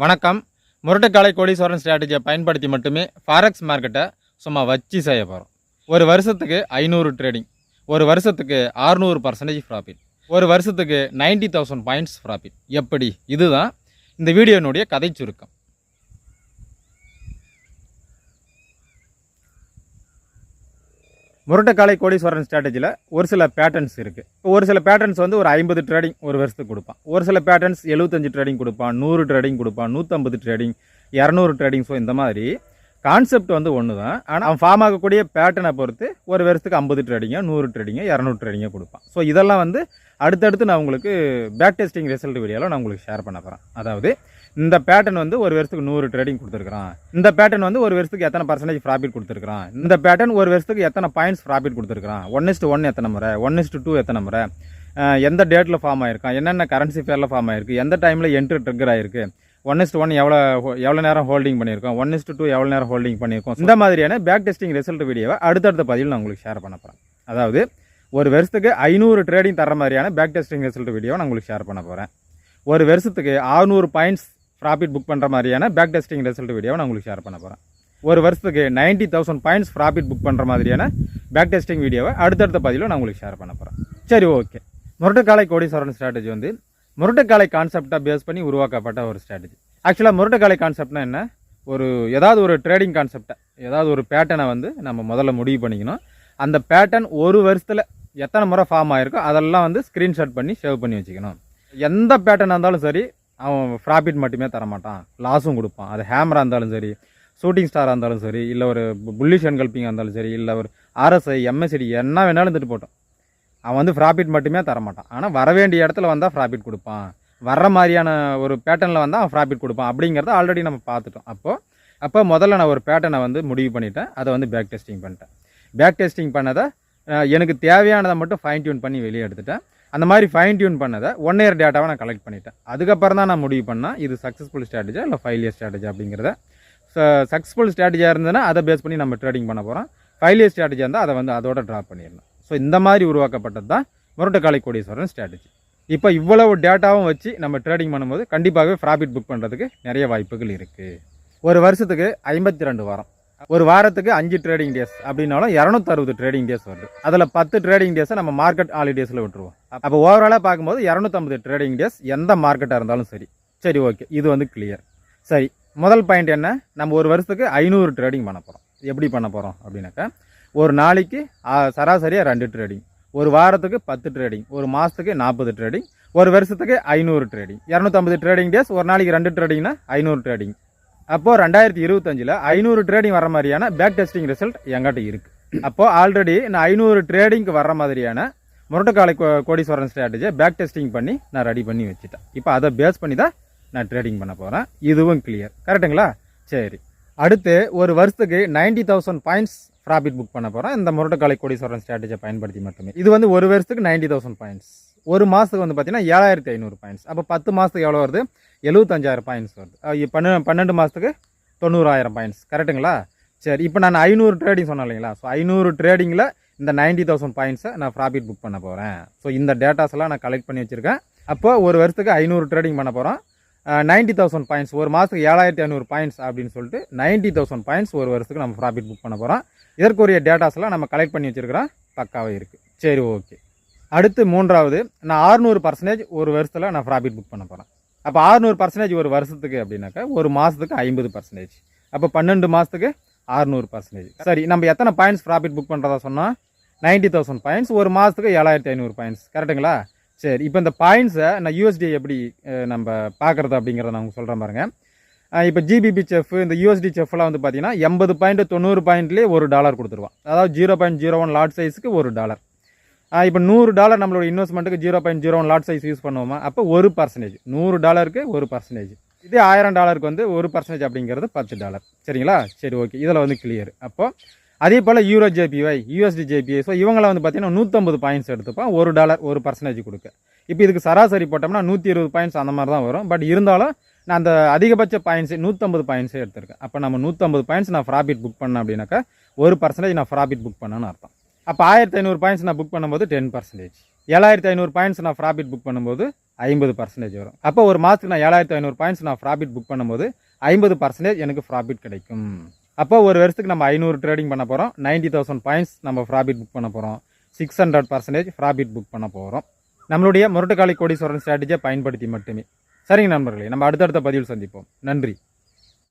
வணக்கம். முரட்டுக்காலை கோடீஸ்வரன் ஸ்ட்ராட்டஜியை பயன்படுத்தி மட்டுமே ஃபாரெக்ஸ் மார்க்கெட்டை சும்மா வச்சு செய்ய போகிறோம் ஒரு வருஷத்துக்கு ஐநூறு ட்ரேடிங் ஒரு வருஷத்துக்கு ஆறுநூறு பர்சன்டேஜ் ப்ராஃபிட் ஒரு வருஷத்துக்கு நைன்டி தௌசண்ட் பாயிண்ட்ஸ் ப்ராஃபிட் எப்படி? இதுதான் இந்த வீடியோனுடைய கதை சுருக்கம். முரட்டுக்காலை கோடீஸ்வரன் ஸ்ட்ராட்டஜியில் ஒரு சில பேட்டர்ன்ஸ் இருக்குது ஒரு சில பேட்டர்ன்ஸ் வந்து ஒரு ஐம்பது ட்ரேடிங் ஒரு வருஷத்துக்கு கொடுப்பான். ஒரு சில பேட்டர்ன்ஸ் எழுபத்தஞ்சு ட்ரேடிங் கொடுப்பான் நூறு ட்ரேடிங் கொடுப்பான் நூற்றம்பது ட்ரேடிங் இரநூறு ட்ரேடிங் ஸோ இந்த மாதிரி கான்செப்ட் வந்து ஒன்று தான் ஆனால் அவன் ஃபார்ம் ஆகக்கூடிய பேட்டர்னை பொறுத்து ஒரு வருஷத்துக்கு ஐம்பது ட்ரேடிங்கோ நூறு ட்ரேடிங்கோ இரநூறு ட்ரேடிங்கோ கொடுப்பான். ஸோ இதெல்லாம் வந்து அடுத்தடுத்து நான் உங்களுக்கு பேக் டெஸ்டிங் ரிசல்ட் வீடியோவில் நான் உங்களுக்கு ஷேர் பண்ண போகிறேன் அதாவது இந்த பேட்டர்ன் வந்து ஒரு வருஷத்துக்கு நூறு ட்ரேடிங் கொடுத்துருக்கான் இந்த பேட்டர்ன் வந்து ஒரு வருஷத்துக்கு எத்தனை பர்சன்டேஜ் ப்ராஃபிட் கொடுத்துருக்கான் இந்த பேட்டர்ன் ஒரு வருஷத்துக்கு எத்தனை பாயிண்ட்ஸ் ப்ராஃபிட் கொடுத்துருக்கான் ஒன் இஸ்ட் ஒன் எத்தனை முறை? ஒன் இஸ்ட் டூ எத்தனை முறை? எந்த டேட்டில் ஃபார்ம் ஆயிருக்கான்? என்னென்ன கரன்சி ஃபேரில் ஃபார்ம் ஆயிருக்கு? எந்த டைமில் என்ட்ரு ட்ரிகர் ஆயிருக்கு? ஒன் இஸ்ட் ஒன் எவ்வளோ எவ்வளோ நேரம் ஹோல்டிங் பண்ணியிருக்கோம்? ஒன் இஸ்ட் டூ எவ்வளோ நேரம் ஹோல்டிங் பண்ணியிருக்கோம்? இந்த மாதிரியான பேக் டெஸ்டிங் ரிசல்ட் வீடியோவை அடுத்தடுத்த பதிவில் நான் உங்களுக்கு ஷேர் பண்ண போகிறேன் அதாவது ஒரு வருஷத்துக்கு ஐநூறு ட்ரேடிங் தர மாதிரியான பேக் டெஸ்டிங் ரிசல்ட் வீடியோவை நான் உங்களுக்கு ஷேர் பண்ண போகிறேன் ஒரு வருஷத்துக்கு 600 பாயிண்ட்ஸ் ப்ராஃபிட் புக் பண்ணுற மாதிரியான பேக் டெஸ்டிங் ரிசல்ட் வீடியோவை நான் உங்களுக்கு ஷேர் பண்ண போகிறேன் ஒரு வருஷத்துக்கு ninety thousand points profit book பண்ணுற மாதிரியான பேக் டெஸ்டிங் வீடியோவை அடுத்தடுத்த பதிவில் நான் உங்களுக்கு ஷேர் பண்ண போகிறேன் சரி ஓகே முரட்டுக்காலை கோடீஸ்வரன் ஸ்ட்ராட்டஜி வந்து முரட்டுக்காலை கான்செப்டாக பேஸ் பண்ணி உருவாக்கப்பட்ட ஒரு ஸ்ட்ராட்டஜி ஆக்சுவலாக முரட்டுக்காலை கான்செப்ட்னா என்ன? ஒரு ஏதாவது ஒரு ட்ரேடிங் கான்செப்டை ஏதாவது ஒரு பேட்டர்னை வந்து நம்ம முதல்ல முடிவு பண்ணிக்கணும். அந்த பேட்டர்ன் ஒரு வருஷத்தில் எத்தனை முறை ஃபார்ம் ஆகிருக்கோ அதெல்லாம் வந்து ஸ்க்ரீன்ஷாட் பண்ணி சேவ் பண்ணி வச்சுக்கணும். எந்த பேட்டர்னாக இருந்தாலும் சரி அவன் ப்ராஃபிட் மட்டுமே தரமாட்டான். லாஸும் கொடுப்பான். அது ஹேமராக இருந்தாலும் சரி ஷூட்டிங் ஸ்டாராக இருந்தாலும் சரி இல்லை ஒரு புல்லிஷ் என்கல்பிங்காக இருந்தாலும் சரி இல்லை ஒரு ஆர்எஸ்ஐ எம்எஸ்சிடி என்ன வேணாலும் இருந்துட்டு போட்டோம். அவன் வந்து ப்ராஃபிட் மட்டுமே தரமாட்டான். ஆனால் வர வேண்டிய இடத்துல வந்தால் ப்ராஃபிட் கொடுப்பான். வர்ற மாதிரியான ஒரு பேட்டர்னில் வந்தால் அவன் ப்ராஃபிட் கொடுப்பான். அப்படிங்கிறத ஆல்ரெடி நம்ம பார்த்துட்டோம். அப்போது அப்போ முதல்ல நான் ஒரு பேட்டர்னை வந்து முடிவு பண்ணிட்டேன். அதை வந்து பேக் டெஸ்டிங் பண்ணிட்டேன். பேக் டெஸ்டிங் பண்ணதை எனக்கு தேவையானதை மட்டும் ஃபைன் டியூன் பண்ணி வெளியே எடுத்துட்டேன். அந்த மாதிரி ஃபைன் டியூன் பண்ணதை ஒன் இயர் டேட்டாவை நான் கலெக்ட் பண்ணிட்டேன். அதுக்கப்புறம் தான் நான் முடிவு பண்ணேன் இது சக்ஸஸ்ஃபுல் ஸ்ட்ராட்டஜா இல்லை ஃபைவ் இயர் ஸ்ட்ராட்டஜி அப்படிங்கிறத சக்ஸஸ்ஃபுல் ஸ்ட்ராட்டஜியாக இருந்ததுன்னா அதை பேஸ் பண்ணி நம்ம ட்ரேடிங் பண்ண போகிறோம் ஃபைவ் இயர் ஸ்ட்ராட்டஜியாக இருந்தால் அதை வந்து அதோட ட்ராப் பண்ணிடணும். ஸோ இந்த மாதிரி உருவாக்கப்பட்டது தான் முரட்டுக்காலை கோடீஸ்வரன் ஸ்ட்ராட்டஜி இப்போ இவ்வளவு டேட்டாவும் வச்சு நம்ம ட்ரேடிங் பண்ணும்போது கண்டிப்பாகவே ப்ராஃபிட் புக் பண்ணுறதுக்கு நிறைய வாய்ப்புகள் இருக்குது ஒரு வருஷத்துக்கு ஐம்பத்தி ரெண்டு வாரம். ஒரு வாரத்துக்கு அஞ்சு ட்ரேடிங் டேஸ் அப்படின்னாலும் இரநூத்தறுபது ட்ரேடிங் டேஸ் வருது. அதில் பத்து ட்ரேடிங் டேஸை நம்ம மார்க்கெட் ஹாலிடேஸில் விட்டுருவோம். அப்போ ஓவராலாக பார்க்கும்போது இரநூத்தம்பது ட்ரேடிங் டேஸ் எந்த மார்க்கெட்டாக இருந்தாலும் சரி. சரி ஓகே இது வந்து கிளியர் சரி முதல் பாயிண்ட் என்ன? நம்ம ஒரு வருஷத்துக்கு ஐநூறு ட்ரேடிங் பண்ண போகிறோம் எப்படி பண்ண போகிறோம் அப்படின்னாக்கா ஒரு நாளைக்கு சராசரியாக ரெண்டு ட்ரேடிங் ஒரு வாரத்துக்கு பத்து ட்ரேடிங் ஒரு மாதத்துக்கு நாற்பது ட்ரேடிங் ஒரு வருஷத்துக்கு ஐநூறு ட்ரேடிங் இரநூத்தம்பது ட்ரேடிங் டேஸ் ஒரு நாளைக்கு ரெண்டு ட்ரேடிங்னா ஐநூறு ட்ரேடிங் அப்போது ரெண்டாயிரத்தி இருபத்தஞ்சில் ஐநூறு ட்ரேடிங் வர மாதிரியான பேக் டெஸ்டிங் ரிசல்ட் எங்கிட்ட இருக்குது அப்போது ஆல்ரெடி நான் ஐநூறு ட்ரேடிங்க்கு வர மாதிரியான முரட்டுக்காலை கோ- கோடீஸ்வரன் ஸ்ட்ராட்டஜியை பேக் டெஸ்டிங் பண்ணி நான் ரெடி பண்ணி வச்சுட்டேன். இப்போ அதை பேஸ் பண்ணி தான் நான் ட்ரேடிங் பண்ண போகிறேன் இதுவும் கிளியர் கரெக்டுங்களா சரி. அடுத்து ஒரு வருஷத்துக்கு ninety thousand points profit book பண்ண போகிறேன் இந்த முரட்டுக்காலை கோடீஸ்வரன் ஸ்ட்ராட்டஜியை பயன்படுத்தி மட்டுமே. இது வந்து ஒரு வருஷத்துக்கு நைன்டி தௌசண்ட் பாயிண்ட்ஸ் ஒரு மாதத்துக்கு வந்து பார்த்தீங்கன்னா ஏழாயிரத்தி ஐநூறு பாயிண்ட்ஸ் அப்போ பத்து மாதத்துக்கு எவ்வளோ வருது? எழுபத்தஞ்சாயிரம் பாயிண்ட்ஸ் வருது. பன்னெண்டு பன்னெண்டு மாதத்துக்கு தொண்ணூறாயிரம் பாயிண்ட்ஸ் கரெக்டுங்களா சரி இப்போ நான் ஐநூறு ட்ரேடிங் சொன்னேன் இல்லைங்களா? ஸோ ஐநூறு ட்ரேடிங்கில் இந்த நைன்டி தௌசண்ட் பாயிண்ட்ஸை நான் ப்ராஃபிட் புக் பண்ண போகிறேன் ஸோ இந்த டேட்டாஸ்லாம் நான் கலெக்ட் பண்ணி வச்சுருக்கேன். அப்போ ஒரு வருஷத்துக்கு ஐநூறு ட்ரேடிங் பண்ண போகிறோம் நைன்ட்டி தௌசண்ட் பாயிண்ட்ஸ் ஒரு மாதத்துக்கு ஏழாயிரத்தி ஐநூறு பாயிண்ட்ஸ் அப்படின்னு சொல்லிட்டு நைன்ட்டி தௌசண்ட் பாயிண்ட்ஸ் ஒரு வருஷத்துக்கு நம்ம ப்ராஃபிட் புக் பண்ண போகிறோம் இதற்குரிய டேட்டாஸ்லாம் நம்ம கலெக்ட் பண்ணி வச்சிருக்கிறோம். பக்காவே இருக்குது சரி ஓகே அடுத்து மூன்றாவது நான் 600% பர்சன்டேஜ் ஒரு வருஷத்தில் நான் ப்ராஃபிட் புக் பண்ண போகிறேன் அப்போ 600% பர்சன்டேஜ் ஒரு வருஷத்துக்கு அப்படின்னாக்கா ஒரு மாதத்துக்கு ஐம்பது பர்சன்டேஜ் அப்போ பன்னெண்டு மாதத்துக்கு 600% பர்சன்டேஜ் சரி நம்ம எத்தனை பாயிண்ட்ஸ் ப்ராஃபிட் புக் பண்ணுறதா சொன்னால் நைன்ட்டி தௌசண்ட் பாயிண்ட்ஸ் ஒரு மாதத்துக்கு ஏழாயிரத்தி ஐநூறு பாயிண்ட்ஸ் கரெக்டுங்களா சரி இப்போ இந்த பாயிண்ட்ஸை நான் யூஎஸ்டி எப்படி நம்ம பார்க்குறது அப்படிங்கிறத நான் உங்களுக்கு சொல்கிறேன் பாருங்க. இப்போ ஜிபிபி செஃப் இந்த யூஎஸ்டி செஃப்லாம் வந்து பார்த்தீங்கன்னா எண்பது பாயிண்ட் தொண்ணூறு பாயிண்ட்லேயே ஒரு டாலர் கொடுத்துருவான். அதாவது zero point zero one lot சைஸுக்கு ஒரு டாலர் இப்போ நூறு டாலர் நம்மளோட இன்வெஸ்ட்மெண்ட்டுக்கு zero point zero one lot size use பண்ணுவோமா? அப்போ ஒரு பர்சன்டேஜ் நூறு டாலருக்கு ஒரு பர்சன்டேஜ் இதே ஆயிரம் டாலருக்கு வந்து ஒரு பர்சன்டேஜ் அப்படிங்கிறது பத்து டாலர் சரிங்களா? சரி ஓகே இதில் வந்து கிளியர் அப்போது அதே போல் euro JPY USD JPY so இவங்களை வந்து பார்த்தீங்கன்னா நூற்றம்பது பாயிண்ட்ஸ் எடுத்துப்போம். ஒரு டாலர் ஒரு பர்சன்டேஜ் கொடுக்க. இப்போ இதுக்கு சராசரி போட்டோம்னா நூற்றி இருபது பாயிண்ட்ஸ் அந்த மாதிரி தான் வரும். பட் இருந்தாலும் நான் அந்த அதிகபட்ச பாயிண்ட்ஸ் நூற்றம்பது பாயிண்ட்ஸே எடுத்திருக்கேன். அப்போ நம்ம நூற்றம்பது பாயிண்ட்ஸ் நான் ப்ராஃபிட் புக் பண்ணேன் அப்படின்னாக்கா ஒரு பர்சன்டேஜ் நான் ப்ராஃபிட் புக் பண்ணேன்னு அர்த்தம். அப்போ ஆயிரத்தி ஐநூறு பாயிண்ட்ஸ் நான் புக் பண்ணும்போது டென் பர்சன்டேஜ் ஏழாயிரத்தி ஐநூறு பாயிண்ட்ஸ் நான் ப்ராஃபிட் புக் பண்ணும்போது ஐம்பது பர்சன்டேஜ் வரும். அப்போ ஒரு மாதத்துக்கு நான் ஏழாயிரத்தி ஐநூறு பாயிண்ட்ஸ் நான் ப்ராஃபிட் புக் பண்ணும்போது ஐம்பது பர்சன்டேஜ் எனக்கு ப்ராஃபிட் கிடைக்கும். அப்போ ஒரு வருஷத்துக்கு நம்ம ஐநூறு ட்ரேடிங் பண்ண போகிறோம் நைன்டி தௌசண்ட் பாயிண்ட்ஸ் நம்ம ப்ராஃபிட் புக் பண்ண போகிறோம் six hundred percentage profit book பண்ண போகிறோம் நம்மளுடைய முரட்டுக்காலி கோடீஸ்வரன் ஸ்ட்ராட்டஜியை பயன்படுத்தி மட்டுமே. சரிங்க நண்பர்களே நம்ம அடுத்தடுத்த பதிவில் சந்திப்போம். நன்றி.